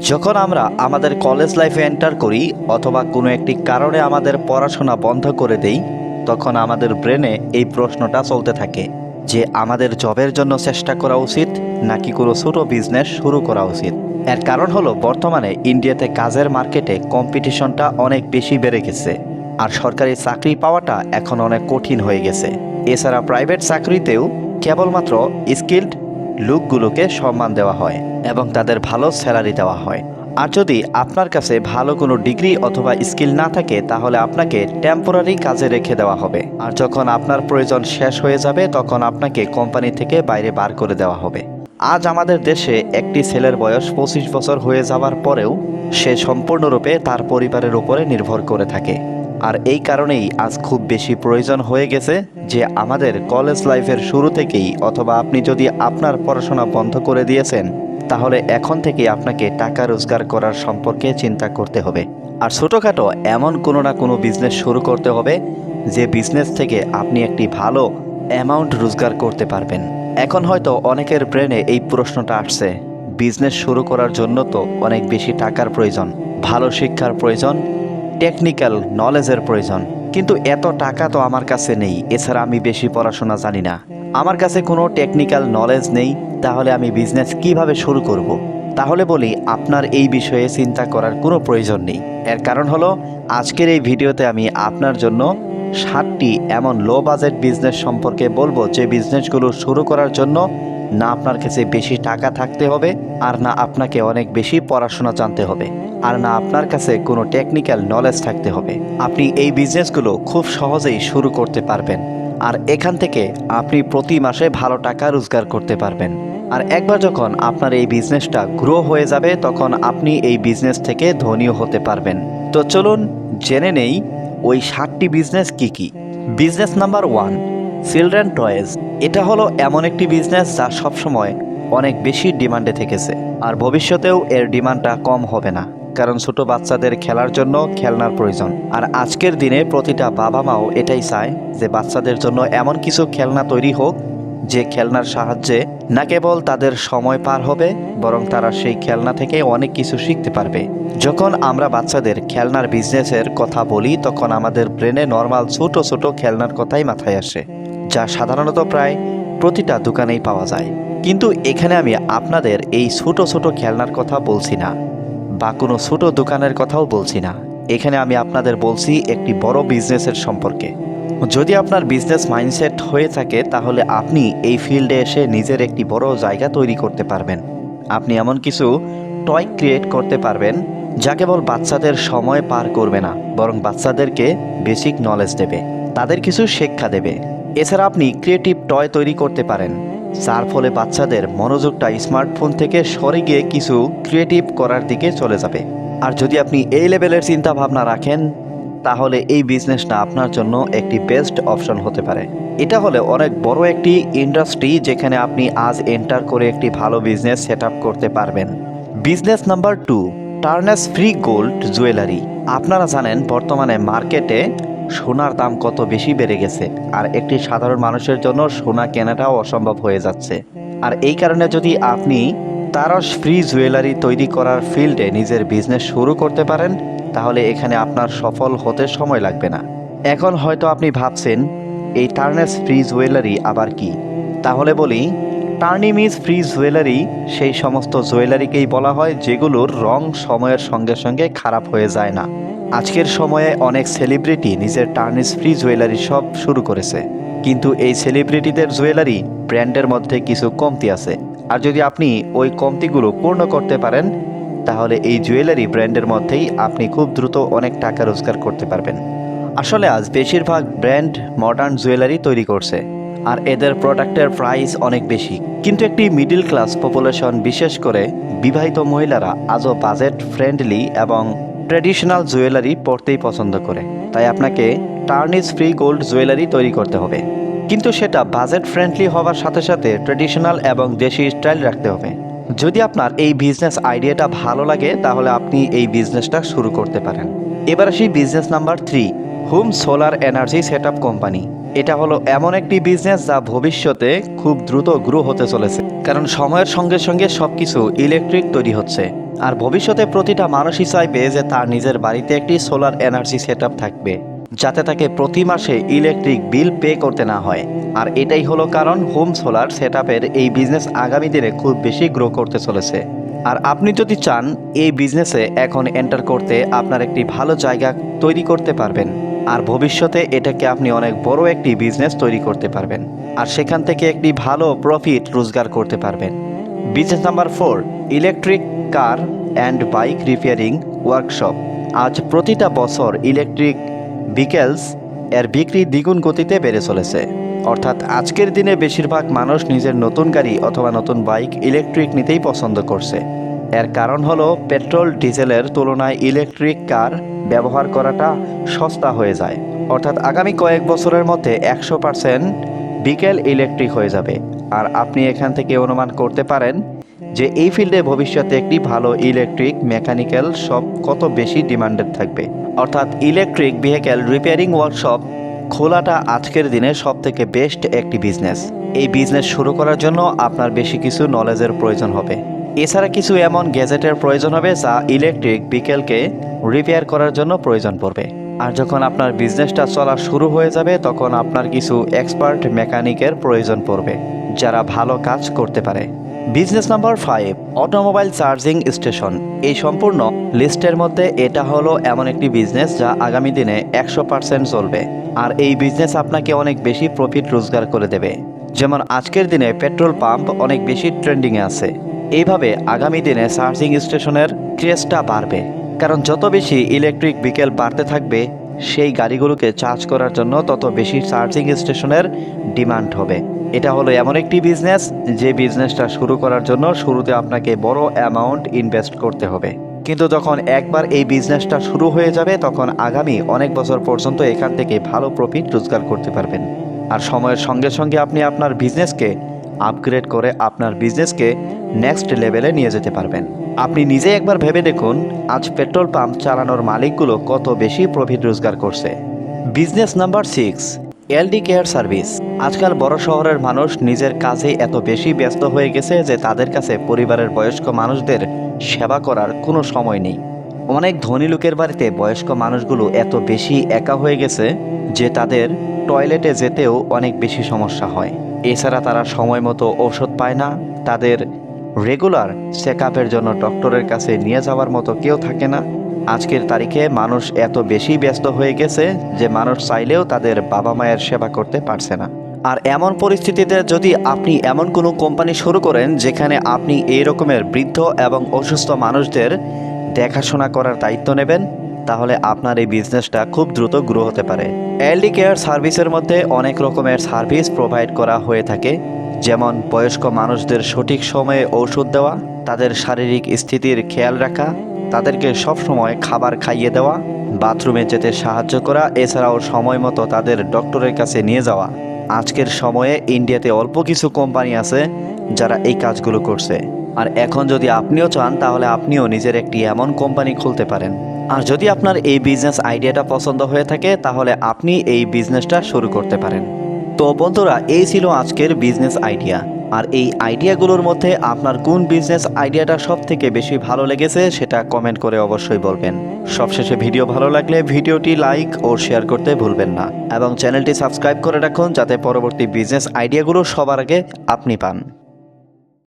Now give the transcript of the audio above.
যখন আমরা আমাদের কলেজ লাইফে এন্টার করি অথবা কোনো একটি কারণে আমাদের পড়াশোনা বন্ধ করে দেই, তখন আমাদের ব্রেনে এই প্রশ্নটা চলতে থাকে যে আমাদের জবের জন্য চেষ্টা করা উচিত নাকি কোনো ছোট বিজনেস শুরু করা উচিত? এর কারণ হলো বর্তমানে ইন্ডিয়াতে কাজের মার্কেটে কম্পিটিশনটা অনেক বেশি বেড়ে গেছে আর সরকারি চাকরি পাওয়াটা এখন অনেক কঠিন হয়ে গেছে। এছাড়া প্রাইভেট চাকরিতেও কেবলমাত্র স্কিল্ড লুকগুলোকে সম্মান দেওয়া হয়। এবং তাদের ভালো স্যালারি দেওয়া হয়। আর যদি আপনার কাছে ভালো কোনো ডিগ্রি অথবা স্কিল না থাকে, তাহলে আপনাকে টেম্পোরারি কাজে রেখে দেওয়া হবে। আর যখন আপনার প্রয়োজন শেষ হয়ে যাবে, তখন আপনাকে কোম্পানি থেকে বাইরে বার করে দেওয়া হবে। আজ আমাদের দেশে একটি ছেলের বয়স পঁচিশ বছর হয়ে যাওয়ার পরেও সে সম্পূর্ণরূপে তার পরিবারের উপরে নির্ভর করে থাকে। আর এই কারণেই আজ খুব বেশি প্রয়োজন হয়ে গেছে যে আমাদের কলেজ লাইফের শুরু থেকেই অথবা আপনি যদি আপনার পড়াশোনা বন্ধ করে দিয়েছেন তাহলে এখন থেকে আপনাকে টাকা রোজগার করার সম্পর্কে চিন্তা করতে হবে। আর ছোটোখাটো এমন কোনো না কোনো বিজনেস শুরু করতে হবে, যে বিজনেস থেকে আপনি একটি ভালো অ্যামাউন্ট রোজগার করতে পারবেন। এখন হয়তো অনেকের ব্রেনে এই প্রশ্নটা আসছে বিজনেস শুরু করার জন্য তো অনেক বেশি টাকার প্রয়োজন, ভালো শিক্ষার প্রয়োজন টেকনিক্যাল নলেজের প্রয়োজন। কিন্তু এত টাকা তো আমার কাছে নেই, এছাড়া আমি বেশি পড়াশোনা জানি না। আমার কাছে কোনো টেকনিক্যাল নলেজ নেই, তাহলে আমি বিজনেস কীভাবে শুরু করব। তাহলে বলি, আপনার এই বিষয়ে চিন্তা করার কোনো প্রয়োজন নেই। এর কারণ হলো, আজকের এই ভিডিওতে আমি আপনার জন্য সাতটি এমন লো বাজেট বিজনেস সম্পর্কে বলব, যে বিজনেসগুলো শুরু করার জন্য না আপনার কাছে বেশি টাকা থাকতে হবে, আর না আপনাকে অনেক বেশি পড়াশোনা জানতে হবে, আর না আপনার কাছে কোনো টেকনিক্যাল নলেজ থাকতে হবে। আপনি এই বিজনেসগুলো খুব সহজেই শুরু করতে পারবেন। আর এখান থেকে আপনি প্রতি মাসে ভালো টাকা রোজগার করতে পারবেন। আর একবার যখন আপনার এই বিজনেসটা গ্রো হয়ে যাবে, তখন আপনি এই বিজনেস থেকে ধনীও হতে পারবেন। তো চলুন জেনে নেই ওই সাতটি বিজনেস কি কি। Business number one, children toys. এটা হলো এমন একটি বিজনেস যা সবসময় অনেক বেশি ডিমান্ডে থেকেছে। আর ভবিষ্যতেও এর ডিমান্ডটা কম হবে না। কারণ ছোট বাচ্চাদের খেলার জন্য খেলনার প্রয়োজন। আর আজকের দিনে প্রতিটা বাবা মাও এটাই চায় যে বাচ্চাদের জন্য এমন কিছু খেলনা তৈরি হোক যে খেলনার সাহায্যে না কেবল তাদের সময় পার হবে, বরং তারা সেই খেলনা থেকে অনেক কিছু শিখতে পারবে। যখন আমরা বাচ্চাদের খেলনার বিজনেসের কথা বলি, তখন আমাদের ব্রেনে নর্মাল ছোট ছোট খেলনার কথাই মাথায় আসে, যা সাধারণত প্রায় প্রতিটা দোকানেই পাওয়া যায়। কিন্তু এখানে আমি আপনাদের এই ছোট ছোট খেলনার কথা বলছি না। বা কোনো ছোট দোকানের কথাও বলছি না। এখানে আমি আপনাদের বলছি একটি বড় বিজনেসের সম্পর্কে। যদি আপনার বিজনেস মাইন্ডসেট হয়ে থাকে, তাহলে আপনি এই ফিল্ডে এসে নিজের একটি বড় জায়গা তৈরি করতে পারবেন। আপনি এমন কিছু টয় ক্রিয়েট করতে পারবেন, যা কেবল বাচ্চাদের সময় পার করবে না, বরং বাচ্চাদেরকে বেসিক নলেজ দেবে, তাদের কিছু শিক্ষা দেবে। এছাড়া আপনি ক্রিয়েটিভ টয় তৈরি করতে পারেন। যার ফলে বাচ্চাদের মনোযোগটা স্মার্টফোন থেকে সরে গিয়ে কিছু ক্রিয়েটিভ করার দিকে চলে যাবে। আর যদি আপনি এই লেভেলের চিন্তা ভাবনা রাখেন, তাহলে এই বিজনেসটা আপনার জন্য একটি বেস্ট অপশন হতে পারে। এটা হলে অনেক বড় একটি ইন্ডাস্ট্রি যেখানে আপনি আজ এন্টার করে একটি ভালো বিজনেস সেট করতে পারবেন। Business number two টার্নেস free gold jewellery আপনারা জানেন, বর্তমানে মার্কেটে সোনার দাম কত বেশি বেড়ে গেছে? আর একটি সাধারণ মানুষের জন্য সোনা কেনাটাও অসম্ভব হয়ে যাচ্ছে। আর এই কারণে যদি আপনি তারস ফ্রি জুয়েলারি তৈরি করার ফিল্ডে নিজের বিজনেস শুরু করতে পারেন, তাহলে এখানে আপনার সফল হতে সময় লাগবে না। এখন হয়তো আপনি ভাবছেন, এই টার্নেস ফ্রি জুয়েলারি আবার কি? তাহলে বলি টার্নিমিজ ফ্রি জুয়েলারি সেই সমস্ত জুয়েলারিকেই বলা হয়, যেগুলোর রং সময়ের সঙ্গে সঙ্গে খারাপ হয়ে যায় না। আজকের সময়ে অনেক সেলিব্রিটি নিজের টার্নিস ফ্রি জুয়েলারি সব শুরু করেছে। কিন্তু এই সেলিব্রিটিদের জুয়েলারি ব্র্যান্ডের মধ্যে কিছু কমতি আছে। আর যদি আপনি ওই কমতিগুলো পূর্ণ করতে পারেন, তাহলে এই জুয়েলারি ব্র্যান্ডের মধ্যেই আপনি খুব দ্রুত অনেক টাকা রোজগার করতে পারবেন। আসলে আজ বেশিরভাগ ব্র্যান্ড মডার্ন জুয়েলারি তৈরি করছে। আর এদের প্রোডাক্টের প্রাইস অনেক বেশি। কিন্তু একটি মিডিল ক্লাস পপুলেশন বিশেষ করে বিবাহিত মহিলারা আজও বাজেট ফ্রেন্ডলি এবং ট্র্যাডিশনাল জুয়েলারি পরতেই পছন্দ করে। তাই আপনাকে টার্নিস ফ্রি গোল্ড জুয়েলারি তৈরি করতে হবে। কিন্তু সেটা বাজেট ফ্রেন্ডলি হওয়ার সাথে সাথে ট্র্যাডিশনাল এবং দেশি স্টাইল রাখতে হবে। যদি আপনার এই বিজনেস আইডিয়াটা ভালো লাগে, তাহলে আপনি এই বিজনেসটা শুরু করতে পারেন। এবার আসি business number three, home solar energy set company. এটা হলো এমন একটি বিজনেস যা ভবিষ্যতে খুব দ্রুত গ্রো হতে চলেছে। কারণ সময়ের সঙ্গে সঙ্গে সবকিছু ইলেকট্রিক তৈরি হচ্ছে। আর ভবিষ্যতে প্রতিটা মানুষই চাইবে যে তার নিজের বাড়িতে একটি সোলার এনার্জি সেট থাকবে, যাতে তাকে প্রতি মাসে ইলেকট্রিক বিল পে করতে না হয়। আর এটাই হলো কারণ হোম সোলার সেট এই বিজনেস আগামী দিনে খুব বেশি গ্রো করতে চলেছে। আর আপনি যদি চান এই বিজনেসে এখন এন্টার করতে আপনার একটি ভালো জায়গা তৈরি করতে পারবেন, আর ভবিষ্যতে এটাকে আপনি অনেক বড় একটি বিজনেস তৈরি করতে পারবেন, আর সেখান থেকে একটি ভালো প্রফিট রোজগার করতে পারবেন। Business number four electric car and bike repairing workshop. আজ প্রতিটা বছর ইলেকট্রিক ভিকেলস এর বিক্রি দ্বিগুণ গতিতে বেড়ে চলেছে। অর্থাৎ আজকের দিনে বেশিরভাগ মানুষ নিজের নতুন গাড়ি অথবা নতুন বাইক ইলেকট্রিক নিতেই পছন্দ করছে। এর কারণ হলো পেট্রোল, ডিজেলের তুলনায় ইলেকট্রিক কার ব্যবহার করাটা সস্তা হয়ে যায়। অর্থাৎ আগামী কয়েক বছরের মধ্যে একশো পার্সেন্ট বিকেল ইলেকট্রিক হয়ে যাবে। আর আপনি এখান থেকে অনুমান করতে পারেন যে এই ফিল্ডে ভবিষ্যতে একটি ভালো ইলেকট্রিক, মেকানিক্যাল শপ কত বেশি ডিমান্ডেড থাকবে। অর্থাৎ ইলেকট্রিক ভেহিক্যাল রিপেয়ারিং ওয়ার্কশপ খোলাটা আজকের দিনে সব থেকে বেস্ট একটি বিজনেস। এই বিজনেস শুরু করার জন্য আপনার বেশি কিছু নলেজের প্রয়োজন হবে। এছাড়া কিছু এমন গ্যাজেটের প্রয়োজন হবে যা ইলেকট্রিক বিকেলকে রিপেয়ার করার জন্য প্রয়োজন পড়বে। আর যখন আপনার বিজনেসটা চলা শুরু হয়ে যাবে, তখন আপনার কিছু এক্সপার্ট মেকানিকের প্রয়োজন পড়বে, যারা ভালো কাজ করতে পারে। Business number five automobile charging station. এই সম্পূর্ণ লিস্টের মধ্যে এটা হলো এমন একটি বিজনেস যা আগামী দিনে একশো পার্সেন্ট চলবে। আর এই বিজনেস আপনাকে অনেক বেশি প্রফিট রোজগার করে দেবে। যেমন আজকের দিনে পেট্রোল পাম্প অনেক বেশি ট্রেন্ডিংয়ে আছে। এইভাবে আগামী দিনে চার্জিং স্টেশনের ক্রেজটা বাড়বে। কারণ যত বেশি ইলেকট্রিক বিকেল বাড়তে থাকবে, সেই গাড়িগুলোকে চার্জ করার জন্য তত বেশি চার্জিং স্টেশনের ডিমান্ড হবে। এটা হলো এমন একটি বিজনেস যে বিজনেসটা শুরু করার জন্য শুরুতে আপনাকে বড় অ্যামাউন্ট ইনভেস্ট করতে হবে। কিন্তু যখন একবার এই বিজনেসটা শুরু হয়ে যাবে, তখন আগামী অনেক বছর পর্যন্ত এখান থেকে ভালো প্রফিট রোজগার করতে পারবেন। আর সময়ের সঙ্গে সঙ্গে আপনি আপনার বিজনেসকে আপগ্রেড করে আপনার বিজনেসকে নেক্সট লেভেলে নিয়ে যেতে পারবেন। আপনি নিজে একবার ভেবে দেখুন, আজ পেট্রোল পাম্প চালানোর মালিকগুলো কত বেশি প্রফিট রোজগার করছে। Business number six elderly care service. আজকাল বড় শহরের মানুষ নিজের কাজে এত বেশি ব্যস্ত হয়ে গেছে যে তাদের কাছে পরিবারের বয়স্ক মানুষদের সেবা করার কোনো সময় নেই। অনেক ধনী লোকের বাড়িতে বয়স্ক মানুষগুলো এত বেশি একা হয়ে গেছে যে তাদের টয়লেটে যেতেও অনেক বেশি সমস্যা হয়। এছাড়া তারা সময় মতো ঔষধ পায় না, তাদের রেগুলার চেক জন্য ডক্টরের কাছে নিয়ে যাওয়ার মতো কেউ থাকে না। আজকের তারিখে মানুষ এত বেশি ব্যস্ত হয়ে গেছে যে মানুষ চাইলেও তাদের বাবা মায়ের সেবা করতে পারছে না। আর এমন পরিস্থিতিতে যদি আপনি এমন কোনো কোম্পানি শুরু করেন যেখানে আপনি এই রকমের বৃদ্ধ এবং অসুস্থ মানুষদের দেখাশোনা করার দায়িত্ব নেবেন, তাহলে আপনার এই বিজনেসটা খুব দ্রুত গ্রো হতে পারে। এলডি কেয়ার সার্ভিসের মধ্যে অনেক রকমের সার্ভিস প্রোভাইড করা হয়ে থাকে, যেমন বয়স্ক মানুষদের সঠিক সময়ে ঔষধ দেওয়া, তাদের শারীরিক স্থিতির খেয়াল রাখা তাদেরকে সবসময় খাবার খাইয়ে দেওয়া, বাথরুমে যেতে সাহায্য করা, এছাড়াও সময় মতো তাদের ডক্টরের কাছে নিয়ে যাওয়া। আজকের সময়ে ইন্ডিয়াতে অল্প কিছু কোম্পানি আছে যারা এই কাজগুলো করছে। আর এখন যদি আপনিও চান, তাহলে আপনিও নিজের একটি এমন কোম্পানি খুলতে পারেন। আর যদি আপনার এই বিজনেস আইডিয়াটা পছন্দ হয়ে থাকে, তাহলে আপনি এই বিজনেসটা শুরু করতে পারেন। তো বন্ধুরা, এই ছিল আজকের বিজনেস আইডিয়া। আর এই আইডিয়াগুলোর মধ্যে আপনার কোন বিজনেস আইডিয়াটা সব থেকে বেশি ভালো লেগেছে সেটা কমেন্ট করে অবশ্যই বলবেন। সবশেষে ভিডিও ভালো লাগলে ভিডিওটি লাইক ও শেয়ার করতে ভুলবেন না এবং চ্যানেলটি সাবস্ক্রাইব করে রাখুন যাতে পরবর্তী বিজনেস আইডিয়াগুলো সবার আগে আপনি পান।